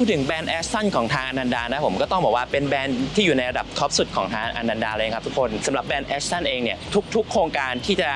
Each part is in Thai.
พูดถึงแบรนด์แอสตันของทางอนันดานะผมก็ต้องบอกว่าเป็นแบรนด์ที่อยู่ในระดับท็อปสุดของทางอนันดาเลยครับทุกคนสำหรับแบรนด์แอสตันเองเนี่ยทุกๆ โครงการที่จะ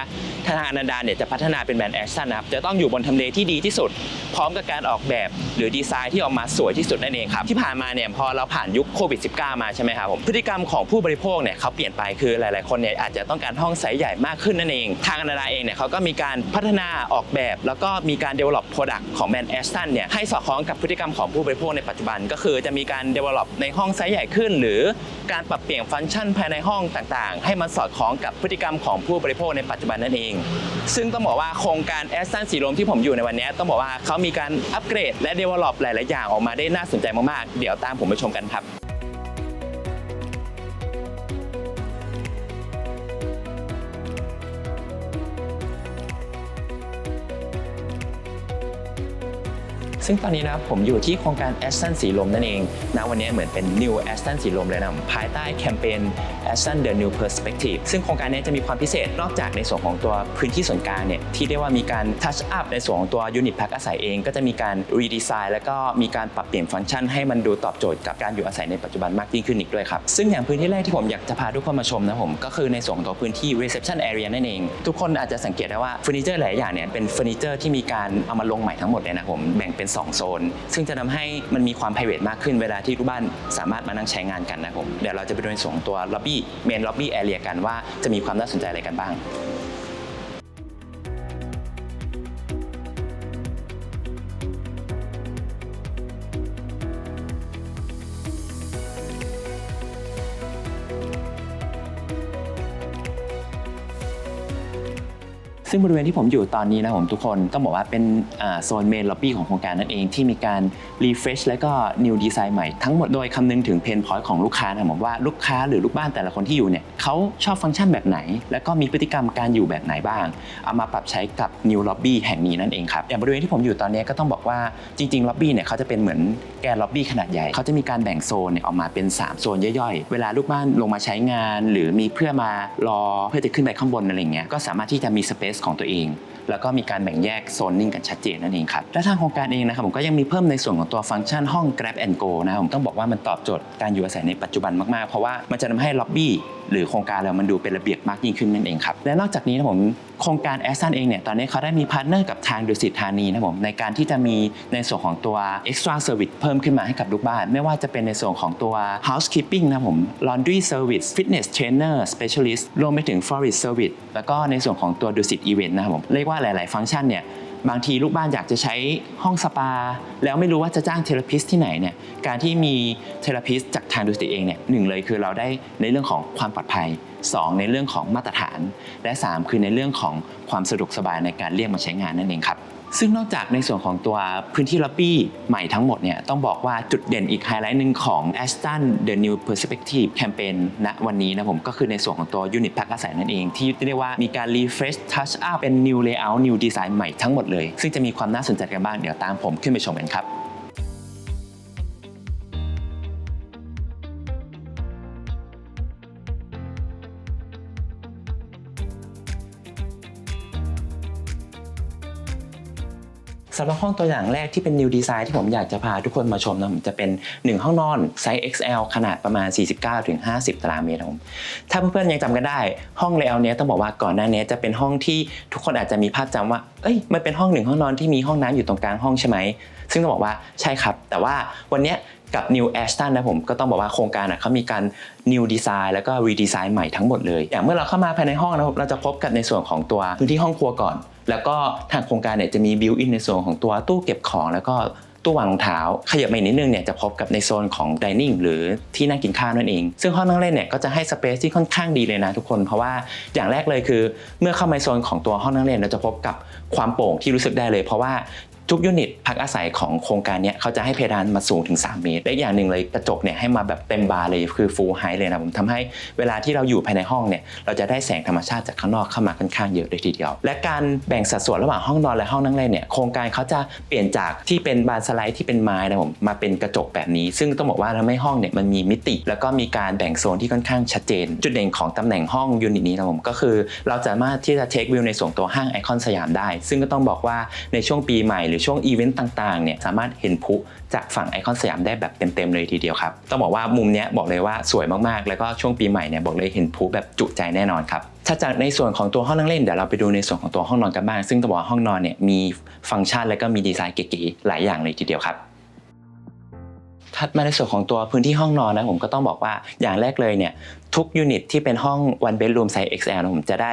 ทางอนันดาเนี่ยจะพัฒนาเป็นแบรนด์แอสตันนะครับจะต้องอยู่บนทำเลที่ดีที่สุด พร้อมกับการออกแบบหรือดีไซน์ที่ออกมาสวยที่สุดนั่นเองครับที่ผ่านมาเนี่ยพอเราผ่านยุคโควิด -19 มาใช่ไหมครับผมพฤติกรรมของผู้บริโภคเนี่ยเขาเปลี่ยนไปคือหลาย ๆ คนเนี่ยอาจจะต้องการห้องไซส์ใหญ่มากขึ้นนั่นเอง ทางอนันดาเองเนี่ยเขาก็มีการพัฒนาออกแบบ แล้วก็มีการ develop product ของแบรนด์แอสตันเนี่ยให้สอดคล้องกับพฤติกรรมของผู้บริโภคในปัจจุบันก็คือจะมีการ develop ในห้องไซส์ใหญ่ขึ้น หรือการปรับเปลี่ยนฟังก์ชันภายในห้องต่างๆ ให้มันสอดคล้องกับพฤติกรรมของผู้บริโภคในปัจจุบันนั่นเอง ซึ่งต้องบอกว่าโครงการแอสตันสีลมที่ผมอยู่ในวันนี้ต้องบอกว่าเขามีการอัปเกรดและ develop หลายๆอย่างออกมาได้น่าสนใจมากๆ เดี๋ยวตามผมไปชมกันครับ ซึ่งตอนนี้นะครับผมอยู่ที่โครงการแอสตันสีลมนั่นเองนะวันนี้เหมือนเป็น New a s t o n สีลมเลยนะภายใต้แคมเปญ a s t o n The New Perspective ซึ่งโครงการนี้จะมีความพิเศษนอกจากในส่วนของตัวพื้นที่ส่วนกลางเนี่ยที่เรียกว่ามีการ touch up ในส่วนของตัวยูนิตพักอาศัยเองก็จะมีการ redesign แล้วก็มีการปรับเปลี่ยนฟังก์ชันให้มันดูตอบโจทย์กับการอยู่อาศัยในปัจจุบันมากยิ่งขึ้นอีกด้วยครับ ซึ่งอย่างพื้นที่แรกที่ผมอยากจะพาทุกคนมาชมนะผมก็คือในส่วนของตัวพื้นที่ reception area นั่นเอง ทุกคนอาจจะสังเกตได้ว่าเฟอร์นิเจอร์หลายอย่างเนี่ยเป็นเฟอร์นิเจอร์ที่มีการเอามาลงใหม่ทั้งหมดเลยนะผมแบ่งเป็น 2 โซน ซึ่งจะทำให้มันมีความ private มากขึ้นเวลาที่ทุกบ้านสามารถมานั่งใช้งานกันนะผมเดี๋ยวเราจะไปดูในส่วนของตัว lobby main lobby area กันว่าจะมีความน่าสนใจอะไรกันบ้าง ซึ่งบริเวณที่ผมอยู่ตอนนี้นะผมทุกคนต้องบอกว่าเป็นโซนเมนล็อบบี้ของโครงการนั่นเองที่มีการรีเฟรชและก็นิวดีไซน์ใหม่ทั้งหมดโดยคำนึงถึงเพนพอยต์ของลูกค้านะผมว่าลูกค้าหรือลูกบ้านแต่ละคนที่อยู่เนี่ยเขาชอบฟังก์ชันแบบไหน แล้วก็มีพฤติกรรมการอยู่แบบไหนบ้าง เอามาปรับใช้กับนิวล็อบบี้แห่งนี้นั่นเองครับอย่างบริเวณที่ผมอยู่ตอนนี้ก็ต้องบอกว่าจริงๆล็อบบี้เนี่ยเขาจะเป็นเหมือนแกนล็อบบี้ขนาดใหญ่เขาจะมีการแบ่งโซนเนี่ยออกมาเป็นสามโซนย่อยๆ เวลาลูกบ้านลงมาใช้งาน หรือมีเพื่อมารอเพื่อจะขึ้นไปข้างบนอะไรเงี้ยก็สามารถที่จะมีสเปซของตัวเอง แล้วก็มีการแบ่งแยกโซนนิ่งกันชัดเจนนั่นเองครับและทางโครงการเองนะครับผมก็ยังมีเพิ่มในส่วนของตัวฟังก์ชันห้อง Grab and Go นะครับผมต้องบอกว่ามันตอบโจทย์การอยู่อาศัยในปัจจุบันมากๆเพราะว่ามันจะทำให้ล็อบบี้หรือโครงการเรามันดูเป็นระเบียบมากยิ่งขึ้นนั่นเองครับ และนอกจากนี้นะผมโครงการแอสตันเองเนี่ยตอนนี้เขาได้มีพาร์ทเนอร์กับทางดุสิตธานีนะผมในการที่จะมีในส่วนของตัว extra service เพิ่มขึ้นมาให้กับลูกบ้าน ไม่ว่าจะเป็นในส่วนของตัว housekeeping นะผม laundry service fitness trainer specialist รวมไปถึง florist service แล้วก็ในส่วนของตัวดุสิต event นะครับผมเรียกว่าหลาย ๆ ฟังก์ชันเนี่ย บางทีลูกบ้านอยากจะใช้ห้องสปา แล้วไม่รู้ว่าจะจ้างเทเลพิสที่ไหนเนี่ยการที่มีเทเลพิสจากทางดูสิตเองเนี่ยหนึ่งเลยคือเราได้ในเรื่องของความปลอดภัย 2 ในเรื่องของมาตรฐาน และ 3 คือในเรื่องของความสะดวกสบายในการเรียกมาใช้งานนั่นเองครับซึ่งนอกจากในส่วนของตัวพื้นที่ล็อบบี้ใหม่ทั้งหมดเนี่ยต้องบอกว่าจุดเด่นอีกไฮไลท์หนึ่งของ Aston The New Perspective Campaign ณวันนี้นะผมก็คือในส่วนของตัวยูนิตพักอาศัยนั่นเอง ที่เรียกว่ามีการ refresh touch up เป็น new layout new design ใหม่ทั้งหมดเลย ซึ่งจะมีความน่าสนใจกันบ้างเดี๋ยวตามผมขึ้นไปชมกันครับำหรับห้องตัวอย่างแรกที่เป็น new design ที่ผมอยากจะพาทุกคนมาชมนะผมจะเป็น 1 ห้องนอนไซส์ XL ขนาดประมาณ 49-50 ตารางเมตรครับผมถ้าเพื่อนๆยังจำกันได้ห้องเลเยอร์เนี้ยต้องบอกว่าก่อนหน้านี้จะเป็นห้องที่ทุกคนอาจจะมีภาพจำว่าเอ้ยมันเป็นห้องหนึ่งห้องนอนที่มีห้องน้ำอยู่ตรงกลางห้องใช่ไหมซึ่งต้องบอกว่าใช่ครับ แต่ว่าวันเนี้ยกับ New Ashton นะผมก็ต้องบอกว่าโครงการอะเขามีการ New Design แล้วก็ Redesign ใหม่ทั้งหมดเลย อย่างเมื่อเราเข้ามาภายในห้องนะเราจะพบกับในส่วนของตัวพื้นที่ห้องครัวก่อน แล้วก็ทางโครงการเนี่ยจะมีบิวอินในส่วนของตัวตู้เก็บของ แล้วก็ตู้วางรองเท้า ขยับมาอีกนิดนึงเนี่ยจะพบกับในโซนของดิเนิ่งหรือที่นั่งกินข้าวนั่นเอง ซึ่งห้องนั่งเล่นเนี่ยก็จะให้สเปซที่ค่อนข้างดีเลยนะทุกคน เพราะว่าอย่างแรกเลยคือ เมื่อเข้ามาในโซนของตัวห้องนั่งเล่นเราจะพบกับความโปร่งที่รู้สึกได้เลย เพราะว่า ทุกยูนิตพักอาศัยของโครงการนี้เขาจะให้เพดานมาสูงถึง 3 เมตรและอีกอย่างหนึ่งเลยกระจกเนี่ยให้มาแบบเต็มบานเลยคือ full height เลยนะผมทำให้เวลาที่เราอยู่ภายในห้องเนี่ยเราจะได้แสงธรรมชาติจากข้างนอกเข้ามาค่อนข้างเยอะเลยทีเดียว และการแบ่งสัดส่วนระหว่างห้องนอนและห้องนั่งเล่นเนี่ยโครงการเขาจะเปลี่ยนจากที่เป็นบานสไลด์ที่เป็นไม้นะผมมาเป็นกระจกแบบนี้ ซึ่งต้องบอกว่าทำให้ห้องเนี่ยมันมีมิติ แล้วก็มีการแบ่งโซนที่ค่อนข้างชัดเจน จุดเด่นของตำแหน่งห้องยูนิตนี้นะผมก็คือ เราสามารถที่จะเทควิวในส่วนตัวห้างไอคอนสยามได้ ซึ่งก็ต้องบอกว่าในช่วงปีใหม่หรือช่วงอีเวนต์ต่างๆเนี่ยสามารถเห็นพุจากฝั่งไอคอนสยามได้แบบเต็มๆเลยทีเดียวครับต้องบอกว่ามุมเนี้ยบอกเลยว่าสวยมากๆ แล้วก็ช่วงปีใหม่เนี่ยบอกเลยเห็นพุแบบจุใจแน่นอนครับถ้าจากในส่วนของตัวห้องนั่งเล่นเดี๋ยวเราไปดูในส่วนของตัวห้องนอนกันบ้าง ซึ่งต้องบอกว่าห้องนอนเนี่ยมีฟังก์ชันและก็มีดีไซน์เก๋ๆหลายอย่างเลยทีเดียวครับถัดมาในส่วนของตัวพื้นที่ห้องนอนนะผมก็ต้องบอกว่าอย่างแรกเลยเนี่ย ทุกยูนิตที่เป็นห้อง one bedroom size XL นะผมจะได้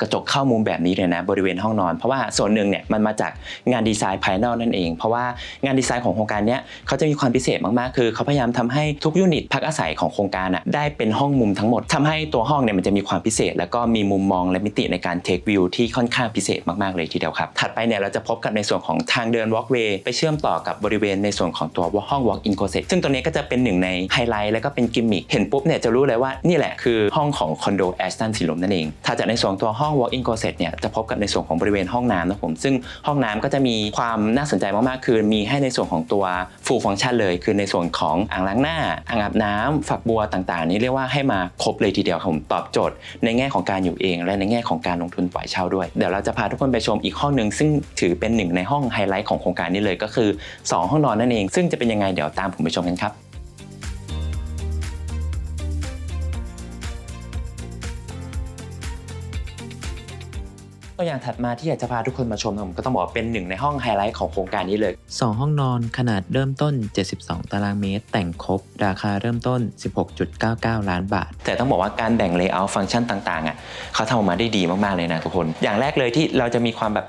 กระจกเข้ามุมแบบนี้เลยนะบริเวณห้องนอน เพราะว่าส่วนหนึ่งเนี่ยมันมาจากงานดีไซน์ภายนอกนั่นเอง เพราะว่างานดีไซน์ของโครงการเนี้ยเขาจะมีความพิเศษมาก ๆ คือเขาพยายามทำให้ทุกยูนิตพักอาศัยของโครงการอะได้เป็นห้องมุมทั้งหมดทำให้ตัวห้องเนี่ยมันจะมีความพิเศษ แล้วก็มีมุมมองและมิติในการเทควิวที่ค่อนข้างพิเศษมาก ๆ เลยทีเดียวครับถัดไปเนี่ยเราจะพบกับในส่วนของทางเดิน walkway ไปเชื่อมต่อกับบริเวณในส่วนของตัวห้อง walk in closet ซึ่งตัวนี้ก็จะเป็นหนึ่งในไฮไลท์แล้วก็เป็นกิมมิคเห็นปุ๊บเนี่ยจะรู้เลยว่านี่แหละคือห้องของคอนโดแอสตันสีลมนั่นเอง ถ้าจากในส่วนตัวห้อง walk in closet เนี่ยจะพบกับในส่วนของบริเวณห้องน้ำนะผม ซึ่งห้องน้ำก็จะมีความน่าสนใจมากๆ คือมีให้ในส่วนของตัว full function เลย คือในส่วนของอ่างล้างหน้า อ่างอาบน้ำฝักบัวต่างๆ นี่เรียกว่าให้มาครบเลยทีเดียวครับผมตอบโจทย์ ในแง่ของการอยู่เอง และในแง่ของการลงทุนปล่อยเช่าด้วย เดี๋ยวเราจะพาทุกคนไปชมอีกห้องหนึ่งซึ่งถือเป็นหนึ่งในห้องไฮไลท์ของโครงการนี้เลยก็คือสองห้องนอนนั่นเอง ซึ่งจะเป็นยังไงเดี๋ยวตามผมไปชมกันครับ ตัวอย่างถัดมาที่อยากจะพาทุกคนมาชมนะผมก็ต้องบอกว่าเป็นหนึ่งในห้องไฮไลท์ของโครงการนี้เลย 2 ห้องนอนขนาดเริ่มต้น 72 ตารางเมตร แต่งครบ ราคาเริ่มต้น 16.99 ล้านบาท แต่ต้องบอกว่าการแบ่งเลเยอร์ฟังก์ชันต่างๆอะเขาทำออกมาได้ดีมากๆเลยนะทุกคน อย่างแรกเลยที่เราจะมีความแบบ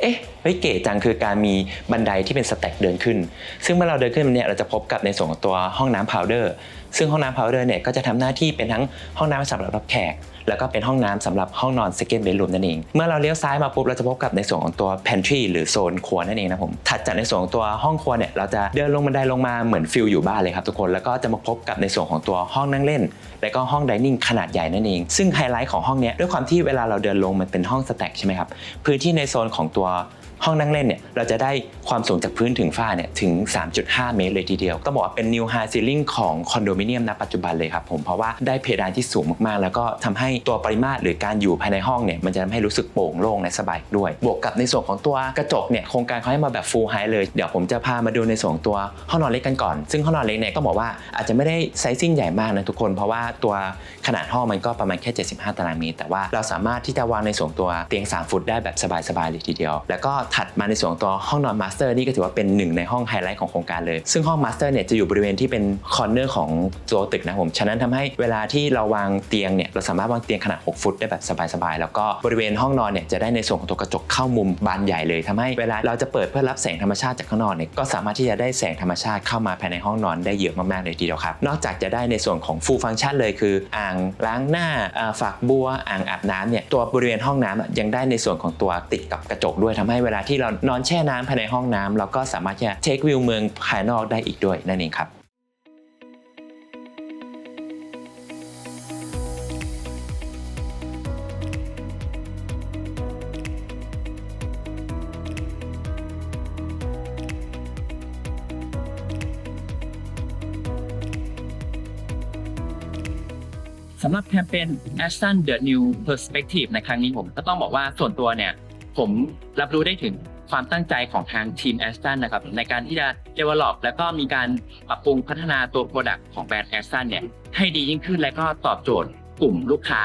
เอ๊ะเฮ้ยเก๋จังคือการมีบันไดที่เป็นสแต็กเดินขึ้น ซึ่งเมื่อเราเดินขึ้นเนี่ยเราจะพบกับในส่วนของตัวห้องน้ำพาวเดอร์ ซึ่งห้องน้ำพาวเดอร์เนี่ยก็จะทำหน้าที่เป็นทั้งห้องน้ำสำหรับรับแขก แล้วก็เป็นห้องน้ำสำหรับห้องนอน second bedroom นั่นเอง เมื่อเราเลี้ยวซ้ายมาปุ๊บเราจะพบกับในส่วนของตัว pantry หรือโซนครัวนั่นเองนะผมถัดจากในส่วนของตัวห้องครัวเนี่ยเราจะเดินลงบันไดลงมาเหมือนฟิลอยู่บ้านเลยครับทุกคนแล้วก็จะมาพบกับในส่วนของตัวห้องนั่งเล่น และก็ห้องดิเนิ่งขนาดใหญ่นั่นเอง ซึ่งไฮไลท์ของห้องเนี้ยด้วยความที่เวลาเราเดินลงมันเป็นห้องสแต็กใช่ไหมครับพื้นที่ในโซนของตัว ห้องนั่งเล่นเนี่ยเราจะได้ความสูงจากพื้นถึงฝ้าเนี่ยถึง 3.5 เมตรเลยทีเดียว ต้องบอกว่าเป็น new high ceiling ของคอนโดมิเนียมณปัจจุบันเลยครับผมเพราะว่าได้เพดานที่สูงมากๆ แล้วก็ทำให้ตัวปริมาตรหรือการอยู่ภายในห้องเนี่ยมันจะทำให้รู้สึกโปร่งโล่งและสบายด้วย บวกกับในส่วนของตัวกระจกเนี่ยโครงการเขาให้มาแบบ full high เลยเดี๋ยวผมจะพามาดูในส่วนตัวห้องนอนเล็กกันก่อน ซึ่งห้องนอนเล็กเนี่ยก็บอกว่าอาจจะไม่ได้ไซซิ่งใหญ่มากนะทุกคนเพราะว่าตัวขนาดห้องมันก็ประมาณแค่ 75 ตารางเมตรแต่ว่าเราสามารถที่จะวางในส่วนตัวเตียง 3 ฟุตได้แบบสบายๆเลยทีเดียว แล้วก็ถัดมาในส่วนตัวห้องนอนมาสเตอร์นี่ก็ถือว่าเป็นหนึ่งในห้องไฮไลท์ของโครงการเลย ซึ่งห้องมาสเตอร์เนี่ยจะอยู่บริเวณที่เป็นคอร์เนอร์ของตัวตึกนะผมฉะนั้นทำให้เวลาที่เราวางเตียงเนี่ยเราสามารถวางเตียงขนาด 6 ฟุตได้แบบสบายๆแล้วก็บริเวณห้องนอนเนี่ยจะได้ในส่วนของตัวกระจกเข้ามุมบานใหญ่เลยทำให้เวลาเราจะเปิดเพื่อรับแสงธรรมชาติจากข้างนอกเนี่ยก็สามารถที่จะได้แสงธรรมชาติเข้ามาภายในห้องนอนได้เยอะมากๆเลยทีเดียวครับนอกจากจะได้ในส่วนของ full function เลยคือ อ่างล้างหน้าอ่าฝักบัวอ่างอาบน้ำเนี่ยตัวบริเวณห้องน้ำยังได้ในส่วนของตัวติดกับกระจกด้วยทำให้เวลาที่เรานอนแช่น้ำภายในห้องน้ำเราก็สามารถที่จะเทควิวเมืองภายนอกได้อีกด้วยนั่นเองครับสำหรับแคมเปญ Aston The New Perspective ในครั้งนี้ผมก็ต้องบอกว่าส่วนตัวเนี่ย ผมรับรู้ได้ถึงความตั้งใจของทางทีมแอสตันนะครับในการที่จะ develop แล้วก็มีการปรับปรุงพัฒนาตัว Product ของแบรนด์แอสตันเนี่ยให้ดียิ่งขึ้นและก็ตอบโจทย์กลุ่มลูกค้า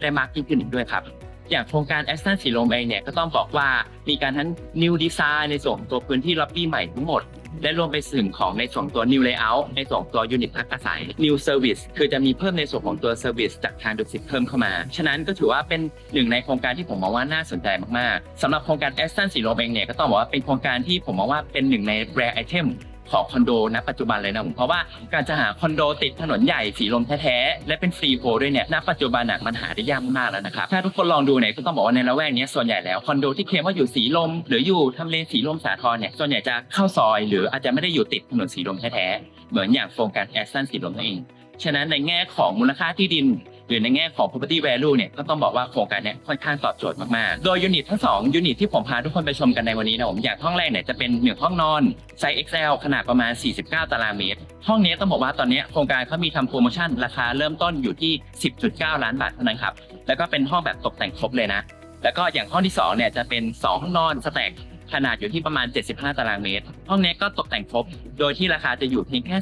ได้มากยิ่งขึ้นอีกด้วยครับ อย่างโครงการแอสตันสีลมเองเนี่ยก็ต้องบอกว่ามีการทั้ง New Design ในส่วนของตัวพื้นที่ล็อบบี้ใหม่ทั้งหมด และรวมไปถึงของในส่วนของตัว new layout ในส่วนของตัว unit พักอาศัย new service คือจะมีเพิ่มในส่วนของตัว service จากทางดุสิตเพิ่มเข้ามา ฉะนั้นก็ถือว่าเป็นหนึ่งในโครงการที่ผมมองว่าน่าสนใจมากๆสำหรับโครงการ a s t o n สีโรเบงเนี่ยก็ต้องบอกว่าเป็นโครงการที่ผมมองว่าเป็นหนึ่งใน rare item ของคอนโดณปัจจุบันเลยนะผมเพราะว่าการจะหาคอนโดติดถนนใหญ่สีลมแท้ๆและเป็นฟรีโฟด้วยเนี่ยณปัจจุบันน่ะมันหาได้ยากมากแล้วนะครับถ้าทุกคนลองดูเนี่ยก็ต้องบอกว่าในละแวกนี้ส่วนใหญ่แล้วคอนโดที่เคลมว่าอยู่สีลม หรืออยู่ทำเลสีลมสาทรเนี่ยส่วนใหญ่จะเข้าซอย หรืออาจจะไม่ได้อยู่ติดถนนสีลมแท้ๆเหมือนอย่างโครงการแอสตันสีลมนั่นเองฉะนั้นในแง่ของมูลค่าที่ดิน รือในแง่ของ property value เนี่ยก็ต้องบอกว่าโครงการเนี้ค่อนข้างตอบโจทย์มากๆ โดยยูนิตทั้ง2ยูนิตที่ผมพาทุกคนไปชมกันในวันนี้นะผมอย่างห้องแรกเนี่ยจะเป็นหนึ่งห้องนอนไซส์ XL ขนาดประมาณ 49 ตารางเมตร ห้องนี้ต้องบอกว่าตอนนี้โครงการเขามีทำโปรโมชั่นราคาเริ่มต้นอยู่ที่ 10.9 ล้านบาทเท่านั้นครับแล้วก็เป็นห้องแบบตกแต่งครบเลยนะ แล้วก็อย่างห้องที่2เนี่ยจะเป็น2ห้องนอนสแต็กขนาดอยู่ที่ประมาณ 75 ตารางเมตร ห้องนี้ก็ตกแต่งครบ โดยที่ราคาจะอยู่เพียงแค่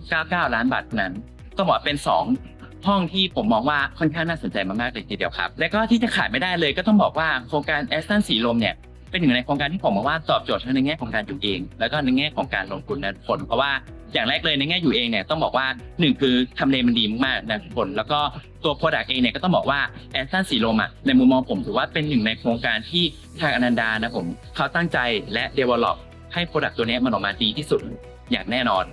16.99 ล้านบาทนั้นต้องบอกเป็น 2 ห้องที่ผมมองว่าค่อนข้างน่าสนใจมากๆเลยทีเดียวครับ และก็ที่จะขาดไม่ได้เลยก็ต้องบอกว่าโครงการแอสตันสีลมเนี่ยเป็นหนึ่งในโครงการที่ผมมองว่าตอบโจทย์ทั้งในแง่ของการอยู่เอง แล้วก็ในแง่ของการลงทุนนะทุกคนเพราะว่าอย่างแรกเลยในแง่อยู่เองเนี่ยต้องบอกว่าหนึ่งคือทำเลมันดีมากๆนะทุกคนแล้วก็ตัวโปรดักต์เองเนี่ยก็ต้องบอกว่าแอสตันสีลมอะในมุมมองผมถือว่าเป็นหนึ่งในโครงการที่ทางอนันดานะผมเขาตั้งใจและ develop ให้โปรดักต์ตัวนี้มันออกมาดีที่สุดอย่างแน่นอน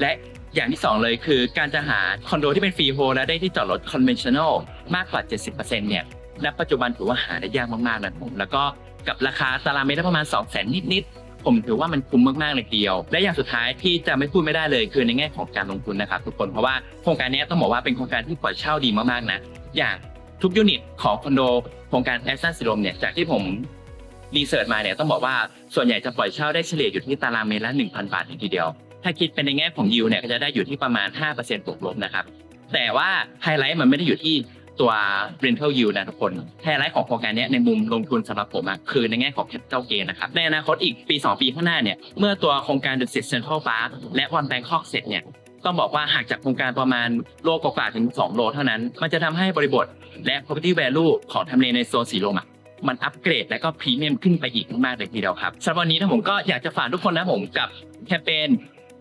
และ อย่างที่สองเลยคือการจะหาคอนโดที่เป็นฟรีโฮและได้ที่จอดรถ conventional มากกว่า 70%เนี่ยณปัจจุบันถือว่าหาได้ยากมากๆนะผมแล้วก็กับราคาตารางเมตรละประมาณ 2 0 0 0 0 0 นิดๆ ผมถือว่ามันคุ้มมากๆเลยเดียว และอย่างสุดท้ายที่จะไม่พูดไม่ได้เลยคือในแง่ของการลงทุนนะครับทุกคนเพราะว่าโครงการนี้ต้องบอกว่าเป็นโครงการที่ปล่อยเช่าดีมากๆนะอย่างทุกยูนิตของคอนโดโครงการแอสตันซิโรมเนี่ยจากที่ผมรีเสิร์ชมาเนี่ยต้องบอกว่าส่วนใหญ่จะปล่อยเช่าได้เฉลี่ยอยู่ที่ตารางเมตรละ1,000 บาททีเดียว ถ้าคิดเป็นในแง่ของยิวเนี่ยก็จะได้อยู่ที่ประมาณ 5%บวกลบนะครับ แต่ว่าไฮไลท์มันไม่ได้อยู่ที่ตัว rental yield นะทุกคนไฮไลท์ของโครงการนี้ในมุมลงทุนสำหรับผมอะคือในแง่ของ capital gain นะครับ ในอนาคตอีกปี 2 ปีข้างหน้าเนี่ย เมื่อตัวโครงการ The Six Central Park และ One Bangkok เสร็จเนี่ยต้องบอกว่าหากจากโครงการประมาณโลกกว่าถึง 2 โลเท่านั้น มันจะทำให้บริบทและ property value ของทำเลในโซนสีลมอะมันอัปเกรดและก็พรีเมียมขึ้นไปอีกมากเลยทีเดียวครับสำหรับวันนี้นะผมก็อยากจะฝากทุกคนนะผมกับแคมเปญ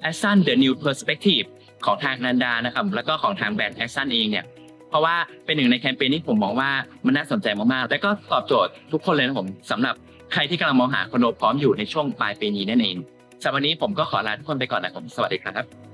a s s a n The New Perspective ของทางนันดานะครับ แล้วก็ของทางแบรนด์ a s s a n เองเนี่ยเพราะว่าเป็นหนึ่งในแคมเปญที่ผมมองว่ามันน่าสนใจมากๆ และก็ตอบโจทย์ทุกคนเลยนะผมสำหรับใครที่กำลังมองหาคอนโดพร้อมอยู่ในช่วงปลายปีนี้นั่นเองสำหรับวันนี้ผมก็ขอลาทุกคนไปก่อนนะครับสวัสดีครับ